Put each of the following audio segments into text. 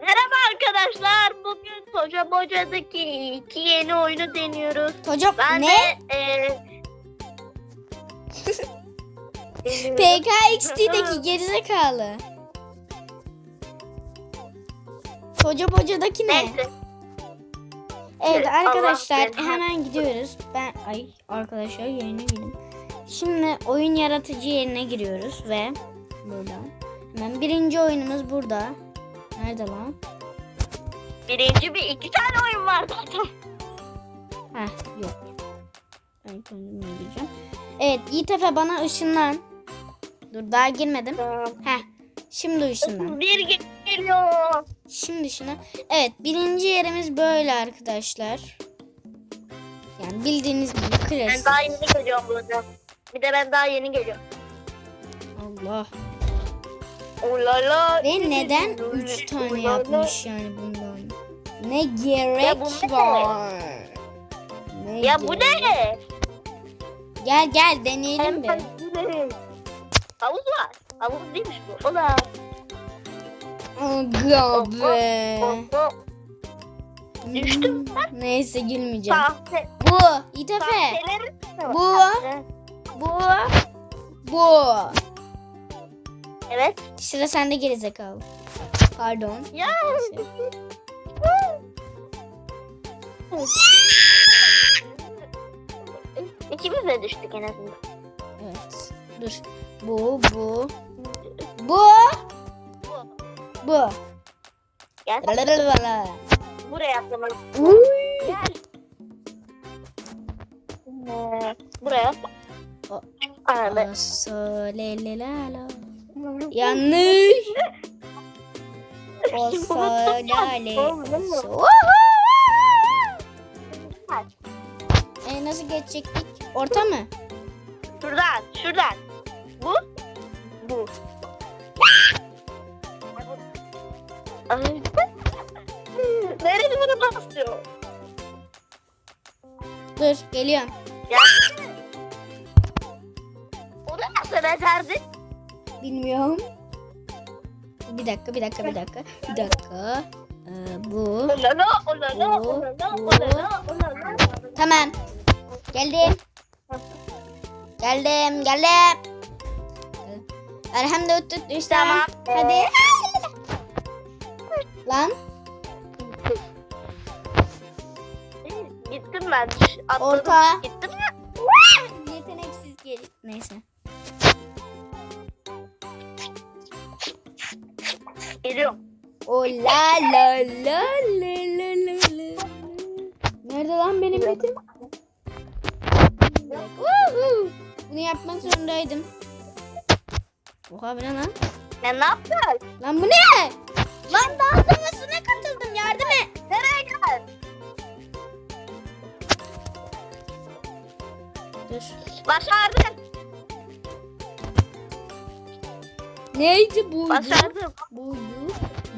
Merhaba arkadaşlar. Bugün Toca Boca'daki iki yeni oyunu deniyoruz. Hocam Ben ne? de e, eee PKXD'deki gerizekalı. Koca bocadaki ne? Neyse. Evet Allah arkadaşlar seni- hemen gidiyoruz. Ben ay arkadaşlar yayına girdim. Şimdi oyun yaratıcı yerine giriyoruz ve buradan. Hemen birinci oyunumuz burada. Nerede lan? Birinci bir iki tane oyun var zaten. Heh yok. Ben kendime gireceğim. Evet Yiğit Efe bana ışınlan. Dur daha girmedim. Heh. Şimdi ışınlan. Bir ge- geliyor. Şimdi şuna. Evet birinci yerimiz böyle arkadaşlar. Yani bildiğiniz gibi Ben klasik. daha yeni geliyorum burada. Bir de ben daha yeni geliyorum. Allah. Olala. Ve neden 3 tane yapmış yani bundan? Ne gerek Ya bu ne? var? Ne Ya bu gerek- ne? Gel gel deneyelim bir. Havuz var. Havuz değilmiş bu. O da. Aga be. Düştüm Hmm, Neyse gülmeyeceğim. Sahte. Bu. İtefe. Bu. Bu. Bu. Evet. Sıra sende gerizekalı. Pardon. Ya. İkimiz de düştük en azından. Evet. Dur. Bu, bu. Bu. Bu. Gel. Buraya atlamalıyız. Uy. Gel. Ee, Buraya. O- Anladım. Yanlış. Şimdi unuttum Osolale. ya. So- E nasıl geçecektik? Orta mı? Şuradan, şuradan. Bu, bu. Ay. Nerede bunu basıyor? Dur geliyorum. Ya. Onu nasıl becerdin? Bilmiyorum. Bir dakika, bir dakika, bir dakika. Bir dakika. Ee, bu. Olala, olala, Bu, olala, bu. olala, olala. Tamam. Geldim. Geldim, geldim. Elhamdülillah tut işte. Tamam. Hadi. Lan Gittim ben. Atladım. Orta. Gittim ya. yeteneksiz geri. Neyse. O la la la la la la la. Nerede lan benim? Woohoo! Bunu yapmak zorundaydım. Oha bu ne lan? Ne, ne yaptın? Lan bu ne? Lan daha sonrasına katıldım yardım et. Nereye gel? Dur. Başardım. Neydi buydu? Başardım. Buydu.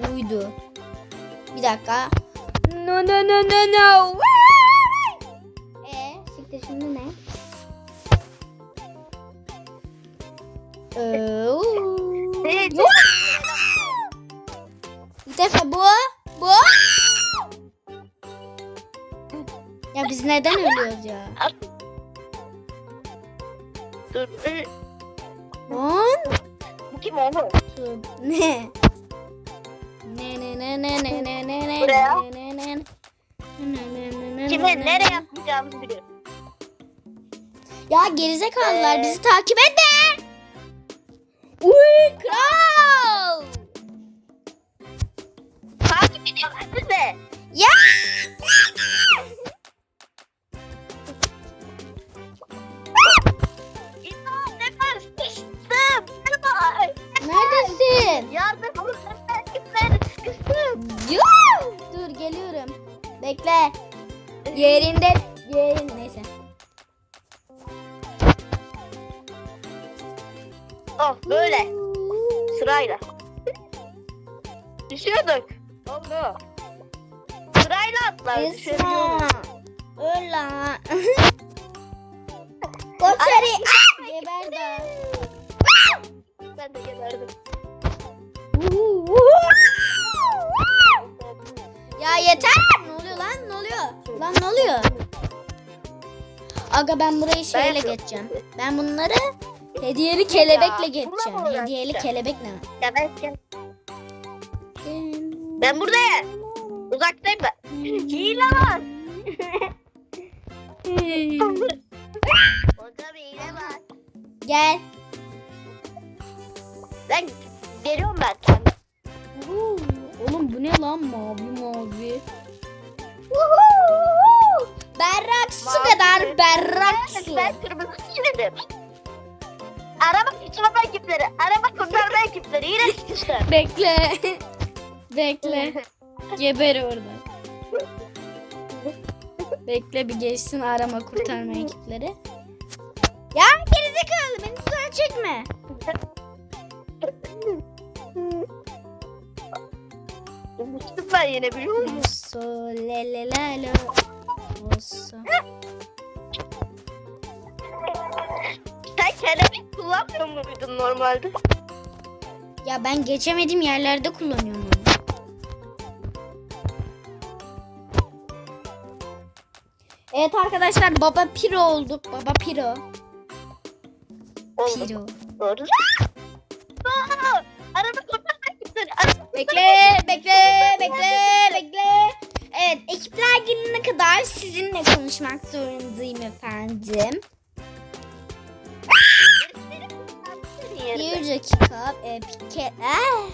Buydu. Bir dakika. No no no no no. Eee siktir şimdi ne? Eee. Yok. Bir defa bu. Bu. Ya biz neden ölüyoruz ya? Dur. Lan. Bu kim oğlum? Ne? Ne ne ne ne ne ne ne ne Buraya. ne ne ne nereye ne. atacağımızı biliyorum. Ya gerizekalılar Ee? bizi takip edin. Uy kral. Takip ediyorlar sizi. Ya. Neredesin? Yardım Yuh! Dur geliyorum. Bekle. Yerinde yerin neyse. Oh böyle sırayla. Düşüyorduk. Oldu. Sırayla düşebiliyoruz. Öl lan. Koçeri. Geber de. Ben de geberdim. Yeter. Ne oluyor lan? Ne oluyor? Lan ne oluyor? Aga ben burayı şeyle geçeceğim. Ben bunları hediyeli kelebekle geçeceğim. Hediyeli kelebek ne? Ya ben, ben buradayım. Uzaktayım ben. Hile var. Orada bir hile var. Gel. Ben geliyorum ben kendim. Oğlum bu ne lan mavi mavi. Woohoo! Berrak su Mavi kadar berrak Evet, su. Ben kırmızı çiğnedim. Araba kurtarma ekipleri, araba kurtarma ekipleri yine sıkıştı. Bekle. Bekle. Geber orada. Bekle bir geçsin arama kurtarma ekipleri. Ya gerizekalı beni tuzağa çekme. Düştüm ben yine biliyor musun? Musso lelelelo. Musso. Sen kelebek kullanmıyor muydun normalde? Ya ben geçemediğim yerlerde kullanıyorum onu. Evet arkadaşlar baba piro olduk. Baba piro. Piro. Ekipleri. Araba Bekle, bekle, bekle, bekle. Evet, ekipler gelene kadar sizinle konuşmak zorundayım efendim. Bir dakika. E, pike... Ah,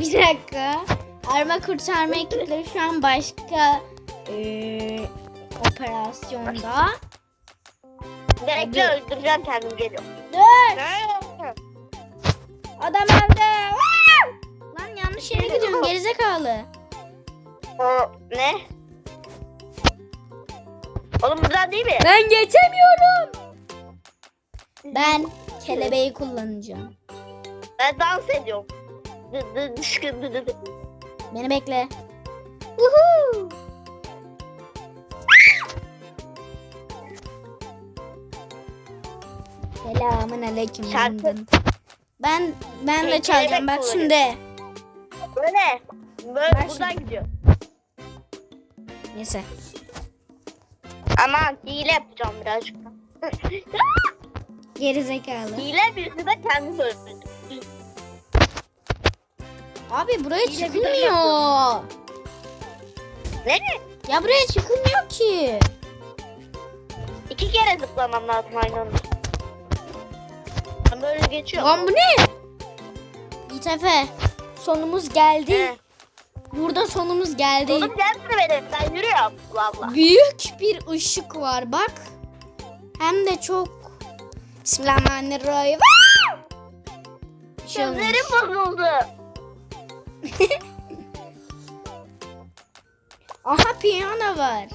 bir dakika. Arama kurtarma ekipleri şu an başka e, operasyonda. Bekle öldüreceğim kendim geliyorum. Dur, adam öldü. Wow! Lan yanlış yere gidiyorsun gerizekalı. O ne? Oğlum buradan değil mi? Ben geçemiyorum. Ben kelebeği kullanacağım. Ben dans ediyorum. Dı dı dışkın dı dı dı. Beni bekle. Woohoo! Selamun aleyküm. Şarkı. Ben ben de Şey, çalacağım bak şimdi. Böyle. Böyle Ben buradan şimdi- gidiyor. Neyse. Aman hile yapacağım birazcık. Geri zekalı. hile birini de kendim öldürdüm. Abi buraya bir çıkılmıyor. Nereye? Ya buraya çıkılmıyor ki. İki kere zıplamam lazım aynı anda. Ben böyle geçiyorum. Lan bu ne? Yiğit Efe, Sonumuz geldi. He. Burada sonumuz geldi. Oğlum gelmedi benim. Ben yürüyorum. Valla. Büyük bir ışık var bak. Hem de çok. Bismillahirrahmanirrahim. Şey. Gözlerim bozuldu. Aha piyano var.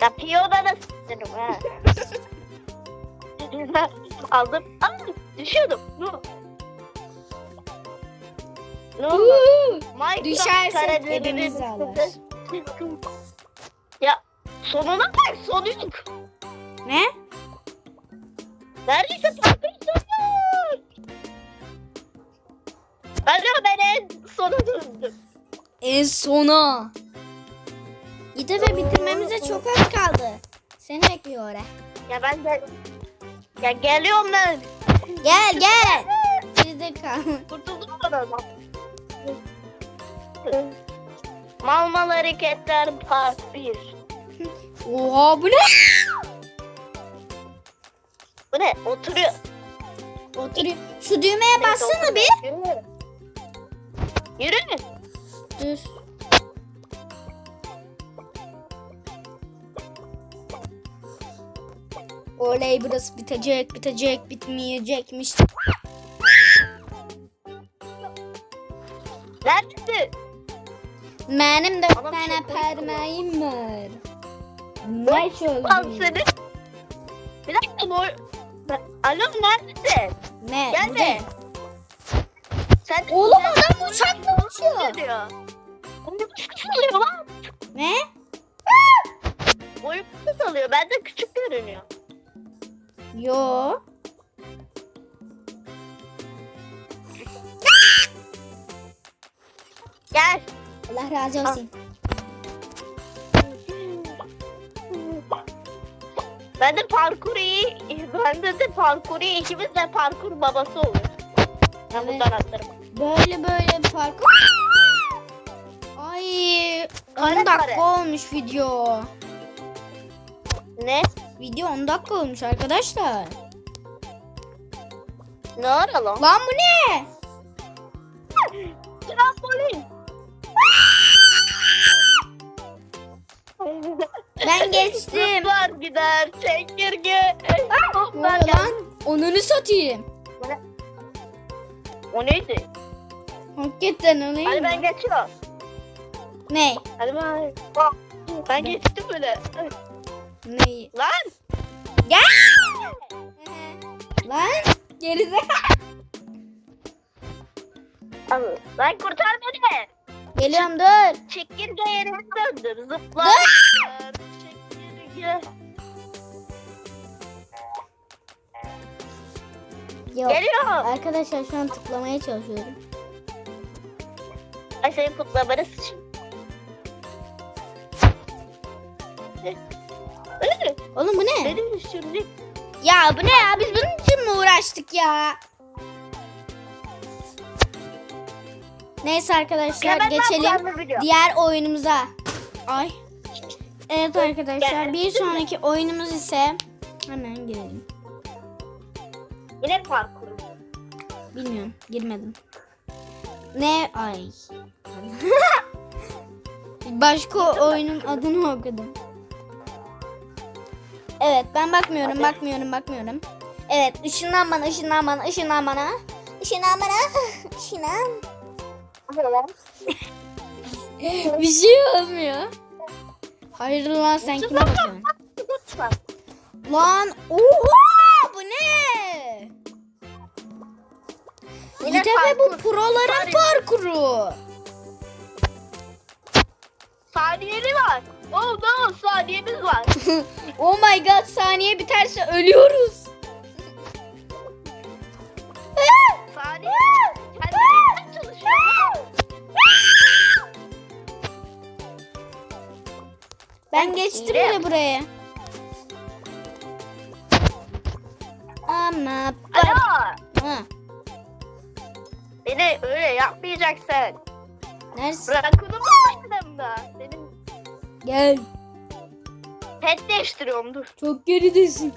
Ya piyona da sıçtırım ha. Aldım. Aa, düşüyordum. Ne? Ne oldu? Kareleri hepimizi alır. Ya sonuna bak sonu yok. Ne? Neredeyse yok. Ben de ben en sona döndüm. En sona. Yiğit Efe bitirmemize çok az kaldı. Seni bekliyor oraya. Ya ben de ya geliyorum ben. Gel gel. Gerizekalı. Kurtuldum ben oradan. Mal mal hareketler part 1. Oha bu ne? Bu ne? Oturuyor. Oturuyor. Şu düğmeye bassana bir. Yürü. Yürü. Dur. Oley burası bitecek bitecek bitmeyecekmiş. Neredesin? Benim de Adam tane şey koyuyor. parmağım var. Ne Al söylüyorsun? seni. Bir dakika. Ben- Alo neredesin? Ne? Gel bu de. ne? Sen Oğlum adam uçakla uçuyor. Geliyor. Boyum kısalıyor lan. Ne? Boyum kısalıyor. Bende küçük görünüyor. Yo. Gel. Allah razı olsun. Ben de parkur iyi. Bende de parkur iyi. İkimiz de parkur babası olur. Ben Evet. buradan atlarım. Böyle böyle parkur. Ay 10 Kare dakika olmuş video. Ne? Video 10 dakika olmuş arkadaşlar. Ne ara lan? Lan bu ne? Trambolin. Ben geçtim. Zıplar gider. Çekirge. Ne oluyor lan? Onunu satayım. O neydi? Hakikaten onu Hadi ben geçiyorum. Ne? Hadi ben. Ben geçtim bile. Ne? Lan. Gel. Lan gerizekalı. Lan kurtar beni. Geliyorum dur. Çekirge yerine döndür. Zıplar. Çekirge. Yok. Geliyorum. Arkadaşlar şu an tıklamaya çalışıyorum. Ay senin kutlamanı sıçayım. Ee, Oğlum bu ne? Benim üstümde. Ya bu ne ya? Biz bunun için mi uğraştık ya? Neyse arkadaşlar geçelim diğer oyunumuza. Ay. Evet arkadaşlar bir sonraki oyunumuz ise hemen girelim. Yine parkur. Bilmiyorum girmedim. Ne ay. Başka oyunun adını okudum. Evet ben bakmıyorum bakmıyorum bakmıyorum. Evet ışınlan bana ışınlan bana ışınlan bana. Işınlan bana. Işınlan. Bir şey olmuyor. Hayır lan sen kime bakıyorsun? Lan oha bu ne? Yine Bir de bu proların parkuru. Saniyeli var. Oh no saniyemiz var. oh my god saniye biterse ölüyoruz. Saniye. Kendine çalışıyor. ben geçtim bile buraya. Ama bak. Alo. Ha, Beni öyle yapmayacaksın. neredesin? Rakunumu başladım da. Gel. pet değiştiriyorum dur. Çok geridesin.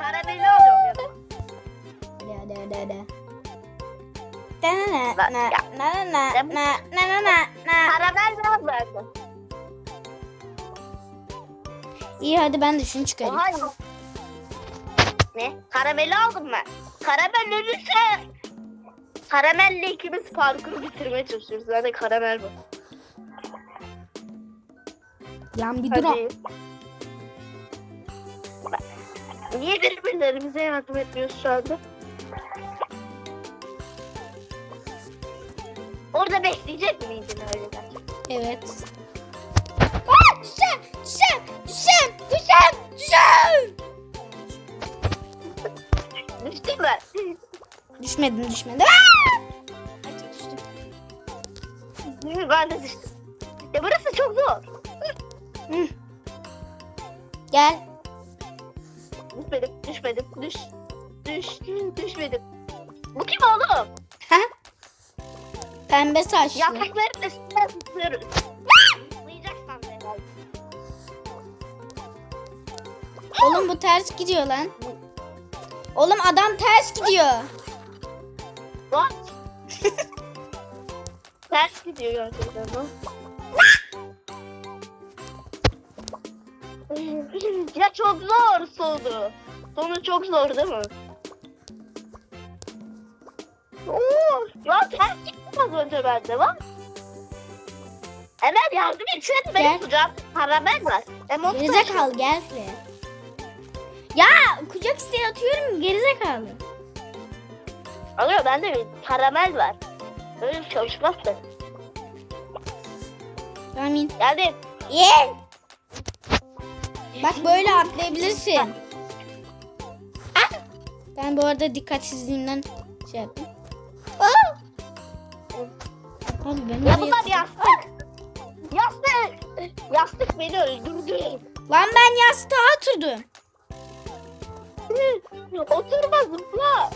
Karameli alıyorum ya. Hadi hadi hadi hadi. Na na na na na na na na na. Karamel biraz verdim. İyi hadi ben de şunu çıkarayım. Oha. Ne? Karameli aldım ben. Karamel ölürse Karamelle ikimiz parkuru bitirmeye çalışıyoruz. Zaten karamel bu. Yan bir dur. Hadi. Niye birbirlerimize yardım etmiyoruz şu anda? Orada bekleyecek miydin öyle? Evet. Aa, düşeceğim, düşeceğim, düşeceğim, düşeceğim, düşeceğim. Düştün mü? Düşmedim, düşmedim. Aa! Ay, düştüm. ben de düştüm. Ya burası çok zor. Hı. Gel. Düşmedim, düşmedim, düş. Düş, düşmedim. Bu kim oğlum? Ha? Pembe saçlı. Yaprakların üstüne herhalde. Oğlum bu ters gidiyor lan. Oğlum adam ters gidiyor. What? Ters gidiyor gerçekten ya çok zor sonu. Sonu çok zor değil mi? Oo, ya ters gittim az önce bende bak. Emel yardım etsene Gel. benim kucağımda karamel var. Emel Gerizekalı gel. Ya kucak isteği atıyorum gerizekalı. Alıyor bende bir karamel var. Öyle çalışmaz da. Amin. Geldim. Ye. Bak böyle atlayabilirsin. Ben bu arada dikkatsizliğimden şey yaptım. Abi ben Ya bunlar yastık. Yastık. Yastık beni öldürdü. Lan ben yastığa oturdum. Oturma zıpla.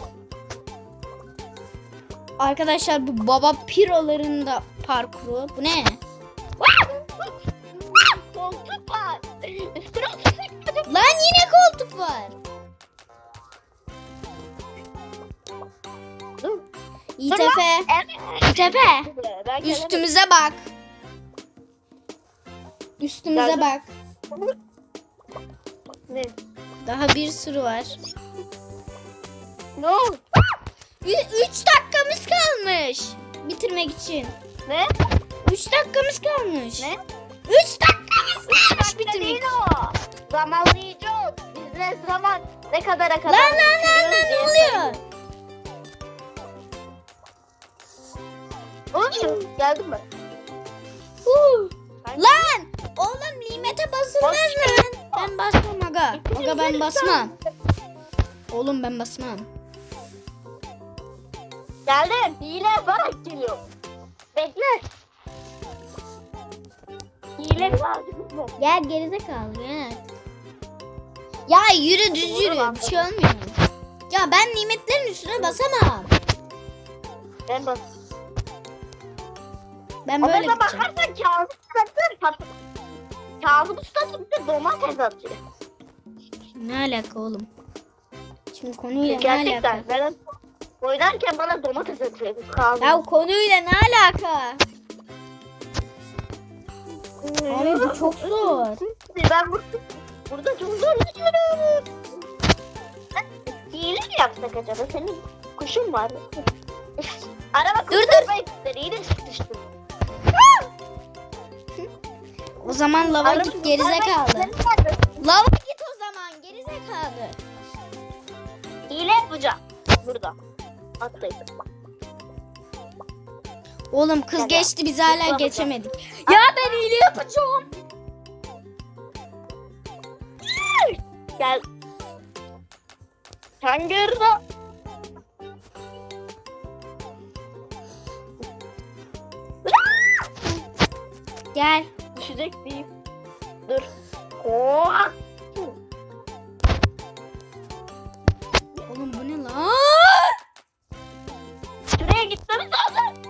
Arkadaşlar bu baba piroların da parkuru. Bu ne? Koltuk Lan yine koltuk var. Ben gelemedim. Üstümüze bak. Üstümüze bak. Ne? Daha bir sürü var. Ne oldu? Üç dakikamız kalmış. Bitirmek için. Ne? Üç dakikamız kalmış. Ne? Üç dakikamız kalmış Dakika bitirmek değil için. O. Biz ne zaman ne kadara kadar Lan lan lan lan ne oluyor? Oğlum geldin mi? Huh. Lan! Oğlum limete basılmaz mı lan? Ben basmam aga. Aga ben basmam. Oğlum ben basmam. Geldim. Hile yaparak geliyor. Bekle. Hile mı? Gel gerizekalı gel. Ya yürü düz yürü. Bir şey olmuyor. Ya ben nimetlerin üstüne basamam. Ben bak. Ben böyle da gideceğim. bakarsan Kazım Usta pat. Kazım Usta bir de domates atıyor. Ne alaka oğlum? Şimdi konuyla ne Gerçekten. alaka? Ben oynarken bana domates atıyor. Kazım. Ya konuyla ne alaka? Abi bu çok zor. Ben burada, burada çok zorlanıyorum. Hile mi yapsak acaba? Senin kuşun var. Araba Dur, dur. Yine sıkıştım. O zaman lava Araba git gerizekalı. Lava git o zaman gerizekalı. Hile yapacağım. Burada. Atlayın. Oğlum kız geçti biz hala geçemedik. Ya ben hile yapacağım. Gel. Kanguru. Gel. Düşecek değil. Dur. Oh! Oğlum bu ne lan? Şuraya gitmemiz lazım.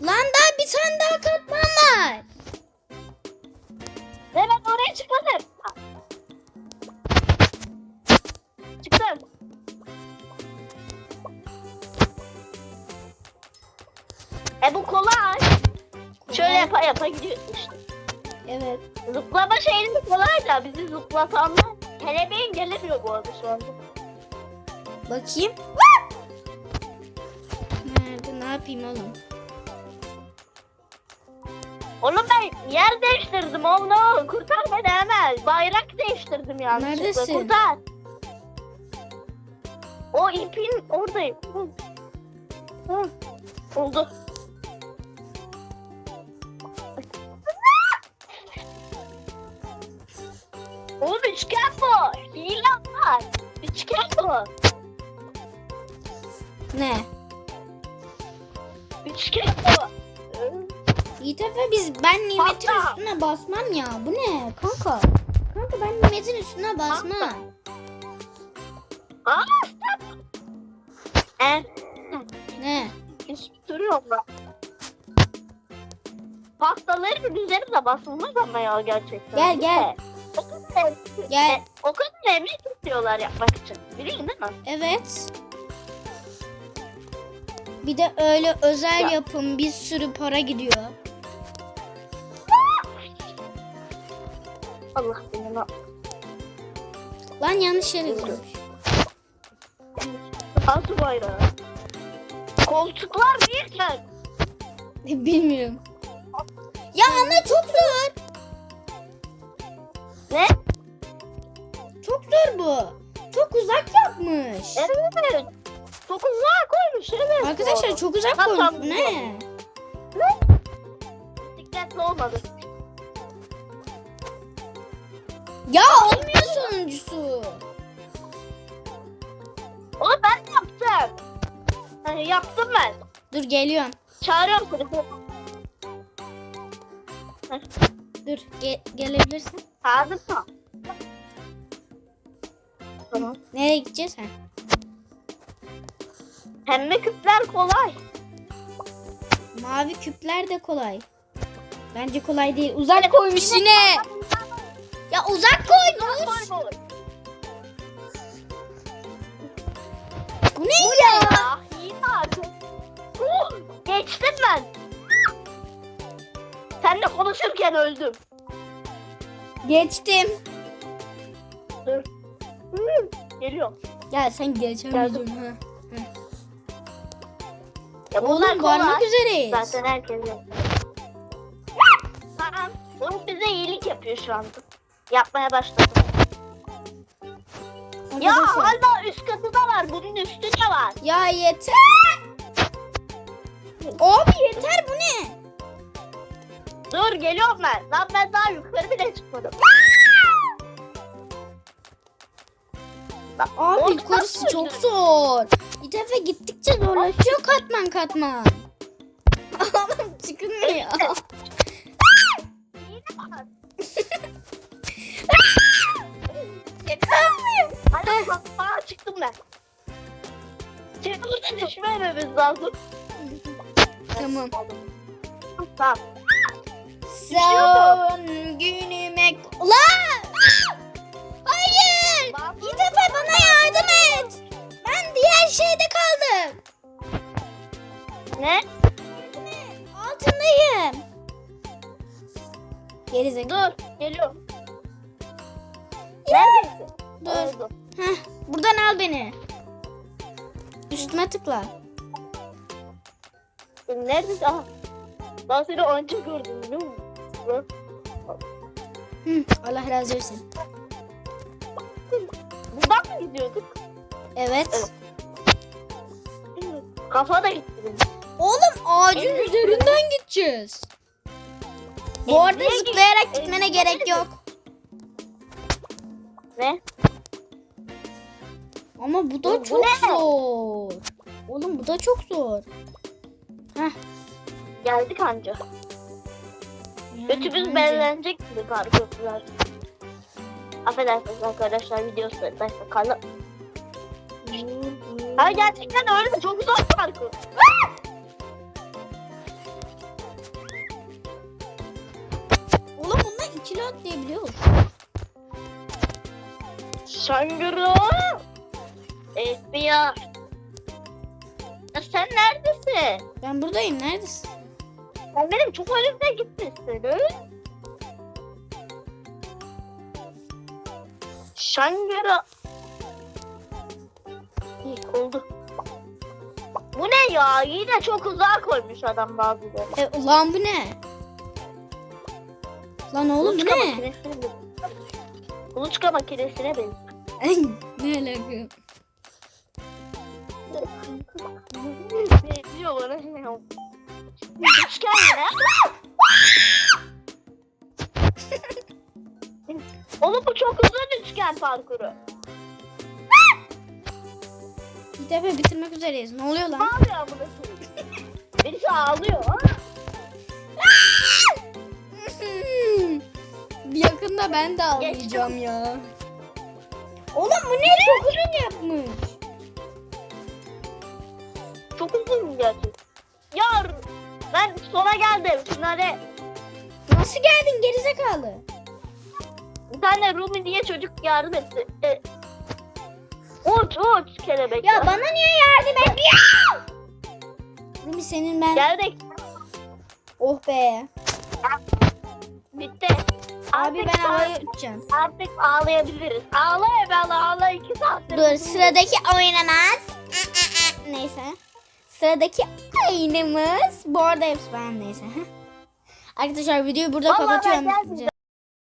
Lan daha bir tane daha katman yapa yapa işte. Evet. Zıplama şeyini kolay da bizi zıplatanlar kelebeğin gelemiyor bu arada şu anda. Bakayım. Nerede ne yapayım oğlum? Oğlum ben yer değiştirdim oğlum. Kurtar beni hemen. Bayrak değiştirdim yanlışlıkla. Neredesin? Kurtar. O ipin oradayım. Hı. Hı. Oldu. Üçgen bu. Hile var. Üçgen bu. Ne? Üçgen bu. İyi tefe biz ben nimetin Hatta- üstüne basmam ya. Bu ne kanka? Kanka ben nimetin üstüne basmam. Aa, e, Ne? duruyorum ben. Pastaların üzerine basılmaz ama ya gerçekten. Gel, gel. Gel. o kadar emin tutuyorlar yapmak için. Biliyorsun değil mi? Evet. Bir de öyle özel Ya. yapım bir sürü para gidiyor. Allah benim. Lan yanlış yere gidiyormuş. Altı bayrağı. Koltuklar büyük Bilmiyorum. Ya ama çok zor. Bu. Çok uzak yapmış. Evet. Çok uzağa koymuş evet. Arkadaşlar Doğru. çok uzak koymuş. Bu ne? Dikkatli olmadı. Ya olmuyor sonuncusu. Onu ben yaptım. Yani yaptım ben. Dur geliyorum. Çağırıyorum seni. Dur ge- gelebilirsin. Hazır mı? Tamam. Nereye gideceğiz? Ha. Pembe küpler kolay. Mavi küpler de kolay. Bence kolay değil. Uzak koymuş yine. Ya uzak koymuş. Koy, koy. Bu ne ya? Artık. Uh, geçtim ben. Seninle konuşurken öldüm. Geçtim. Hmm, Geliyorum. Ya sen geçemeyeceksin ha. Ya bunlar Oğlum varmak üzereyiz. Zaten herkes. Tamam. Bunu bize iyilik yapıyor şu anda. Yapmaya başladı. Ya Arkadaşlar. hala üst katı da var. Bunun üstü de var. Ya yeter. Abi yeter bu ne? Dur geliyorum ben. Lan ben daha yukarı bile çıkmadım. Bak, Abi yukarısı çok zor. Defa gittikçe zorlaşıyor katman katman. Oğlum çıkılmıyor. Çıkamıyorum. Bak, aa, çıktım ben. Düşmememiz lazım. Tamam. Tamam. Son günüme... Ulan! Yardım et. Ben diğer şeyde kaldım. Ne? Altındayım. Gerizekalı. Dur geliyorum. Neredesin? Dur. Oldu. Heh, buradan al beni. Üstüme tıkla. Neredesin? Aha. Ben seni önce gördüm biliyor musun? Hı, Allah razı olsun. Buradan mı gidiyorduk? Evet. Kafa da gitti. Oğlum ağacın Evet. üzerinden gideceğiz. Bu arada zıplayarak git- gitmene gerek yok. Ne? Ama bu da bu çok ne? zor. Oğlum bu da çok zor. Geldik anca. yani Götümüz bence- bellenecek gibi parkurlar. Affedersiniz arkadaşlar videosu ben sakarlı. Ha gerçekten öyle çok zor parkur. Oğlum bundan ikili atlayabiliyor. Şangırı. FBI. Ya sen neredesin? Ben buradayım. Neredesin? Sen benim çok önümde gitmişsin. Şangırı. İyi oldu. Bu ne ya? Yine çok uzağa koymuş adam bazıları. E, ulan bu ne? Lan oğlum bu Kuluçka ne? Kuluçka makinesine benziyor. Ne alaka? Benziyor bana. Üçgen yine. Oğlum bu çok uzun üçgen parkuru. Bir defa bitirmek üzereyiz. Ne oluyor Ne lan? amına koyayım? Birisi ağlıyor. Yakında ben de ağlayacağım ya. Oğlum bu ne çok uzun yapmış. Çok uzun gerçekten. Yar. Ben sona geldim. Finale. Nasıl geldin gerizekalı? Bir tane Rumi diye çocuk yardım etti. E, uç uç kelebek. Ya bana niye yardım etmiyor? Rumi senin ben... Geldik. Oh be. Bitti. Abi Artık ben havaya uçacağım. Artık ağlayabiliriz. Ağla Ebala ağla iki saattir. Dur sıradaki oynamaz. Neyse. Sıradaki oyunumuz. Bu arada hepsi ben neyse. Arkadaşlar videoyu burada Vallahi kapatıyorum.